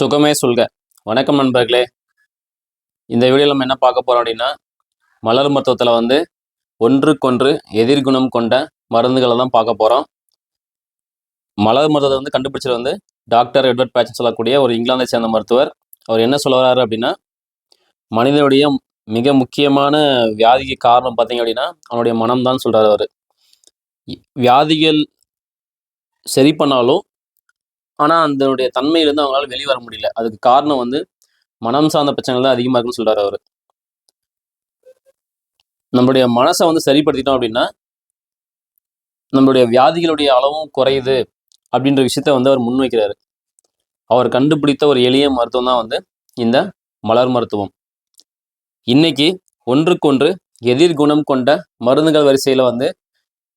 சுகமே சொல்க. வணக்கம் நண்பர்களே. இந்த வீடியோவில் நம்ம என்ன பார்க்க போறோம் அப்படின்னா மலர் மருத்துவத்தில் வந்து ஒன்றுக்கொன்று எதிர்குணம் கொண்ட மருந்துகளை தான் பார்க்க போறோம். மலர் மருத்துவத்தை வந்து கண்டுபிடிச்சது வந்து டாக்டர் எட்வர்ட் பேட்சன் சொல்லக்கூடிய ஒரு இங்கிலாந்தை சேர்ந்த மருத்துவர். அவர் என்ன சொல்ல வர்றாரு அப்படின்னா மனிதனுடைய மிக முக்கியமான வியாதிக்கு காரணம் பார்த்தீங்க அப்படின்னா அவனுடைய மனம் தான் சொல்கிறார் அவர். வியாதிகள் சரி பண்ணாலும் ஆனால் அதனுடைய தன்மையிலேருந்து அவங்களால வெளிவர வர முடியல. அதுக்கு காரணம் வந்து மனம் சார்ந்த பிரச்சனைகள் தான் அதிகமாக இருக்குன்னு சொல்கிறார் அவர். நம்மளுடைய மனசை வந்து சரிப்படுத்திட்டோம் அப்படின்னா நம்மளுடைய வியாதிகளுடைய அளவும் குறையுது அப்படின்ற விஷயத்த வந்து அவர் முன்வைக்கிறாரு. அவர் கண்டுபிடித்த ஒரு எளிய மருத்துவம் தான் வந்து இந்த மலர் மருத்துவம். இன்னைக்கு ஒன்றுக்கொன்று எதிர்குணம் கொண்ட மருந்துகள் வரிசையில் வந்து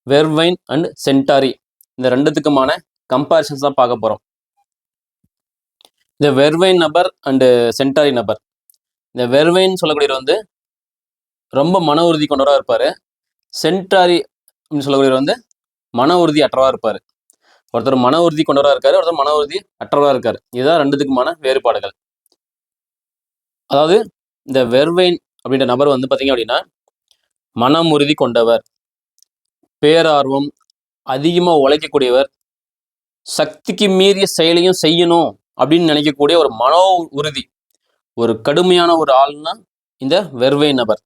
வெர்வைன் அண்ட் சென்டாரி இந்த ரெண்டுத்துக்குமான கம்பாரிசன்ஸ் தான் பார்க்க போகிறோம் இந்த வெர்வைன் நபர் அண்டு சென்டாரி நபர். இந்த வெர்வைன் சொல்லக்கூடியவர் வந்து ரொம்ப மன உறுதி கொண்டவராக இருப்பார். சென்டாரி அப்படின்னு சொல்லக்கூடியவர் வந்து மன உறுதி அற்றவராக இருப்பார். ஒருத்தர் மன உறுதி கொண்டவராக இருக்காரு ஒருத்தர் மன உறுதி அற்றவராக இருக்கார். இதுதான் ரெண்டுத்துக்குமான வேறுபாடுகள். அதாவது இந்த வெர்வைன் அப்படின்ற நபர் வந்து பார்த்தீங்க அப்படின்னா மனம் உறுதி கொண்டவர் பேரார்வம் அதிகமாக உழைக்கக்கூடியவர் சக்திக்கு மீறிய செயலையும் செய்யணும். அப்படின்னு நினைக்கக்கூடிய ஒரு மனோ உறுதி ஒரு கடுமையான ஒரு ஆள்னா இந்த வெர்வை நபர்.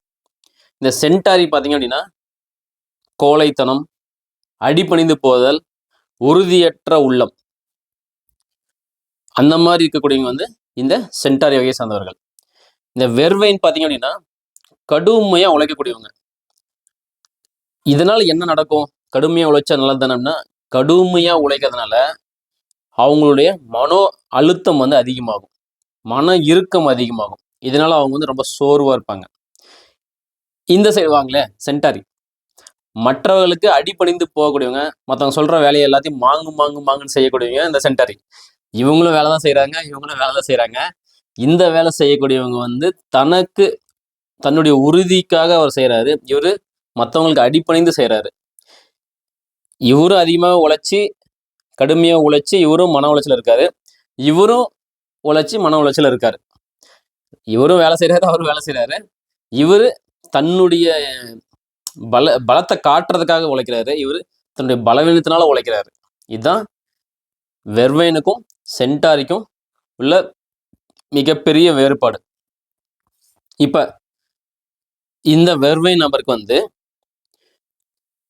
இந்த சென்டாரி பார்த்தீங்க அப்படின்னா கோழைத்தனம் அடிபணிந்து போதல் உறுதியற்ற உள்ளம். அந்த மாதிரி இருக்கக்கூடியவங்க வந்து இந்த சென்டாரி வகையை சார்ந்தவர்கள். இந்த வெர்வைன்னு பார்த்தீங்க அப்படின்னா கடுமையாக உழைக்கக்கூடியவங்க. இதனால என்ன நடக்கும்? கடுமையாக உழைச்சா நல்லது தானேன்னா கடுமையாக உழைக்கிறதுனால அவங்களுடைய மனோ அழுத்தம் வந்து அதிகமாகும். மன இறுக்கம் அதிகமாகும். இதனால அவங்க வந்து ரொம்ப சோர்வாக இருப்பாங்க. இந்த சைடு வாங்களே சென்டாரி. மற்றவர்களுக்கு அடிபணிந்து போகக்கூடியவங்க மற்றவங்க சொல்ற வேலையை எல்லாத்தையும் மாங்கு மாங்கு மாங்குன்னு செய்யக்கூடியவங்க இந்த சென்டாரி. இவங்களும் வேலை தான் செய்கிறாங்க இவங்களும் வேலை தான் செய்கிறாங்க இந்த வேலை செய்யக்கூடியவங்க வந்து தனக்கு தன்னுடைய உறுதிக்காக அவர் செய்கிறாரு இவர் மற்றவங்களுக்கு அடிப்பணிந்து செய்கிறாரு இவரும் அதிகமாக உழைச்சி கடுமையாக உழைச்சி இவரும் மன உளைச்சல் இருக்காரு. இவரும் உழைச்சி மன உளைச்சல் இருக்காரு. இவரும் வேலை செய்கிறாரு அவரும் வேலை செய்கிறாரு இவர் தன்னுடைய பல பலத்தை காட்டுறதுக்காக உழைக்கிறாரு. இவர் தன்னுடைய பலவீனத்தினால உழைக்கிறாரு. இதுதான் வெர்வைனுக்கும் சென்டாரிக்கும் உள்ள மிகப்பெரிய வேறுபாடு. இப்ப இந்த வெர்வை நபருக்கு வந்து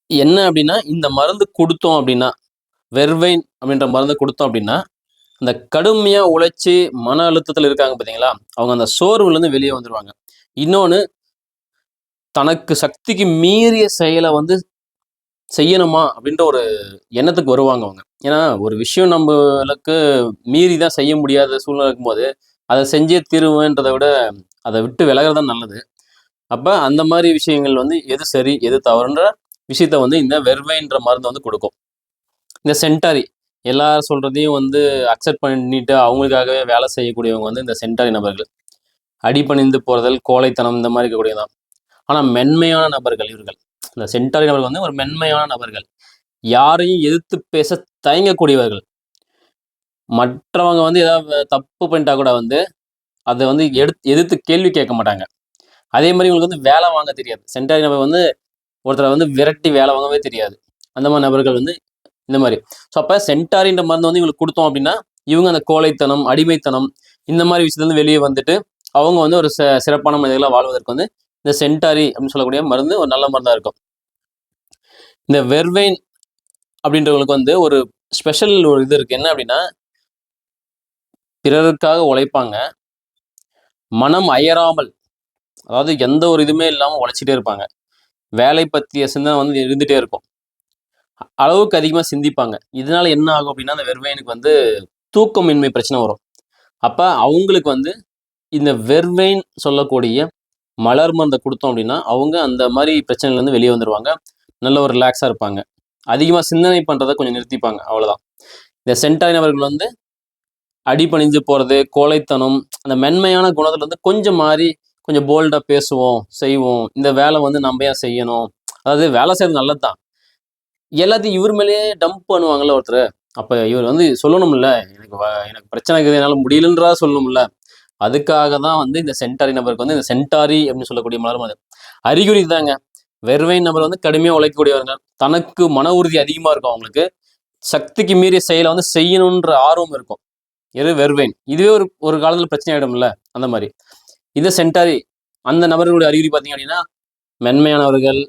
என்ன அப்படின்னா இந்த மருந்து கொடுத்தோம் அப்படின்னா வெர்வைன் அப்படின்ற மருந்தை கொடுத்தோம் அப்படின்னா அந்த கடுமையாக உழைச்சி மன அழுத்தத்தில் இருக்காங்க பார்த்தீங்களா அவங்க அந்த சோர்வுலேருந்து வெளியே வந்துடுவாங்க இன்னொன்று தனக்கு சக்திக்கு மீறிய செயலை வந்து செய்யணுமா அப்படின்ற ஒரு எண்ணத்துக்கு வருவாங்க அவங்க. ஏன்னா ஒரு விஷயம் நம்மளுக்கு மீறி தான் செய்ய முடியாத சூழ்நிலை இருக்கும்போது அதை செஞ்சே தீருவேன்றதை விட அதை விட்டு விலகிறது தான் நல்லது. அப்போ அந்த மாதிரி விஷயங்கள் வந்து எது சரி எது தவறுன்ற விஷயத்த வந்து இந்த வெர்வைன்ற மருந்து வந்து கொடுக்கும். இந்த சென்டாரி எல்லாரும் சொல்றதையும் வந்து அக்செப்ட் பண்ணிட்டு அவங்களுக்காகவே வேலை செய்யக்கூடியவங்க வந்து இந்த சென்டாரி நபர்கள். அடிபணிந்து போறதல் கோழைத்தனம் இந்த மாதிரி இருக்கக்கூடியதான் ஆனால் மென்மையான நபர்கள் இவர்கள். இந்த சென்டாரி நபர்கள் வந்து ஒரு மென்மையான நபர்கள். யாரையும் எதிர்த்து பேச தயங்கக்கூடியவர்கள். மற்றவங்க வந்து ஏதாவது தப்பு பண்ணிட்டா கூட வந்து அதை வந்து எடுத்து எதிர்த்து கேள்வி கேட்க மாட்டாங்க. அதே மாதிரி இவங்களுக்கு வந்து வேலை வாங்க தெரியாது. சென்டாரி நபர் வந்து ஒருத்தரை வந்து விரட்டி வேலை வாங்கவே தெரியாது. அந்த மாதிரி நபர்கள் வந்து இந்த மாதிரி. ஸோ அப்போ சென்டாரின்ற மருந்து வந்து இவங்களுக்கு கொடுத்தோம் அப்படின்னா இவங்க அந்த கோழைத்தனம் அடிமைத்தனம் இந்த மாதிரி விஷயத்துலேருந்து வெளியே வந்துட்டு அவங்க வந்து ஒரு சிறப்பான மனிதர்களாக வாழ்வதற்கு வந்து இந்த சென்டாரி அப்படின்னு சொல்லக்கூடிய மருந்து ஒரு நல்ல மருந்தாக இருக்கும். இந்த வெர்வைன் அப்படின்றவங்களுக்கு வந்து ஒரு ஸ்பெஷல் ஒரு இது இருக்குது என்ன அப்படின்னா பிறருக்காக உழைப்பாங்க. மனம் அயராமல் அதாவது எந்த ஒரு இதுவுமே இல்லாமல் உழைச்சிட்டே இருப்பாங்க. வேலை பற்றிய சிந்தனை வந்து இருந்துகிட்டே இருக்கும். அளவுக்கு அதிகமாக சிந்திப்பாங்க. இதனால என்ன ஆகும் அப்படின்னா அந்த வெர்வைனுக்கு வந்து தூக்கமின்மை பிரச்சனை வரும். அப்போ அவங்களுக்கு வந்து இந்த வெர்வைன் சொல்லக்கூடிய மலர் மருந்தை கொடுத்தோம் அப்படின்னா அவங்க அந்த மாதிரி பிரச்சனையிலேருந்து வெளியே வந்துடுவாங்க நல்ல ஒரு ரிலாக்ஸாக இருப்பாங்க. அதிகமாக சிந்தனை பண்ணுறதை கொஞ்சம் நிறுத்திப்பாங்க. அவ்வளோதான் இந்த சென்டாயினவர்கள் வந்து அடிபணிஞ்சு போகிறது கோழைத்தனம் அந்த மென்மையான குணத்துல வந்து கொஞ்சம் மாறி கொஞ்சம் போல்டாக பேசுவோம் செய்வோம். இந்த வேலை வந்து நம்ம ஏன் செய்யணும்? அதாவது வேலை செய்யறது நல்லது தான் எல்லாத்தையும் இவர் மேலேயே டம்ப் பண்ணுவாங்கல்ல ஒருத்தர். அப்போ இவர் வந்து சொல்லணும்ல எனக்கு வ- எனக்கு பிரச்சனை இருக்குது என்னால் முடியலன்றா சொல்லணும்ல. அதுக்காக தான் வந்து இந்த சென்டாரி நபருக்கு வந்து இந்த சென்டாரி அப்படின்னு சொல்லக்கூடிய மலரும் அது. அறிகுறி தாங்க வெறுவை நபர் வந்து கடுமையாக உழைக்கக்கூடியவங்க தனக்கு மன உறுதி அதிகமாக இருக்கும் அவங்களுக்கு. சக்திக்கு மீறிய செயலை வந்து செய்யணுன்ற ஆர்வம் இருக்கும். எது வெறுவேன் இதுவே ஒரு ஒரு காலத்தில் பிரச்சனை ஆகிடும்ல அந்த மாதிரி. இது சென்டாரி அந்த நபர்களுடைய அறிகுறி பார்த்தீங்க அப்படின்னா மென்மையானவர்கள்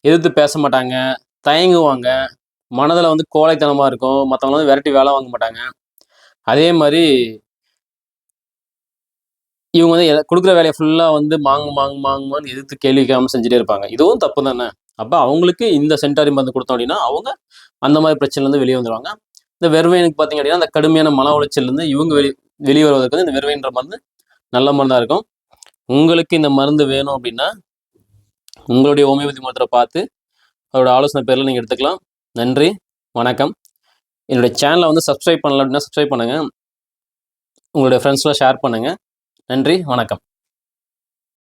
எதிர்த்து பேச மாட்டாங்க. தயங்குவாங்க. மனதில் வந்து கோழைத்தனமாக இருக்கும். மற்றவங்க வந்து விரட்டி வேலை வாங்க மாட்டாங்க. அதே மாதிரி இவங்க வந்து கொடுக்குற வேலையை ஃபுல்லாக வந்து மாங்கு மாங்கு மாங்குமான்னு எதிர்த்து கேள்வி செஞ்சுட்டே இருப்பாங்க. இதுவும் தப்பு தானே? அப்போ அவங்களுக்கு இந்த சென்டாரி மருந்து கொடுத்தோம் அப்படின்னா அவங்க அந்த மாதிரி பிரச்சனைலேருந்து வெளியே வந்துடுவாங்க இந்த வெறுவையனுக்கு பார்த்தீங்க அப்படின்னா அந்த கடுமையான மன உளைச்சல்லேருந்து இவங்க வெளி வெளியே வருவதற்கு வந்து இந்த வெறுவைன்ற மருந்து நல்ல மருந்தாக இருக்கும். உங்களுக்கு இந்த மருந்து வேணும் அப்படின்னா உங்களுடைய ஹோமியோபதி மருத்துவரை பார்த்து அதோட ஆலோசனை பேரில் நீங்கள் எடுத்துக்கலாம். நன்றி வணக்கம். என்னுடைய சேனலை வந்து சப்ஸ்கிரைப் பண்ணல அப்படின்னா சப்ஸ்கிரைப் பண்ணுங்கள் உங்களுடைய ஃப்ரெண்ட்ஸ்லாம் ஷேர் பண்ணுங்கள் நன்றி வணக்கம்.